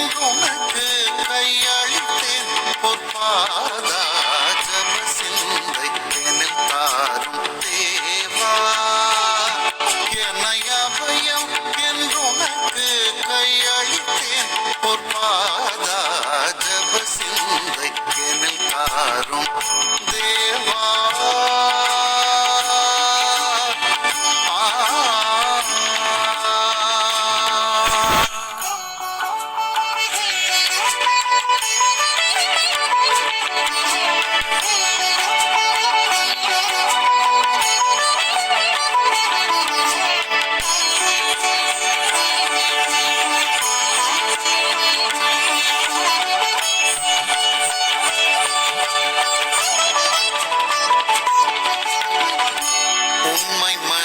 உனக்கு கையளித்தேன் பொற்பாதா ஜபசிந்தை எனில் தாரும் தேவா என்னை அபயம் என்றுனக்கு கையளித்தேன் பொற்பாதா ஜபசிந்தை எனில் தாரும் on my mind.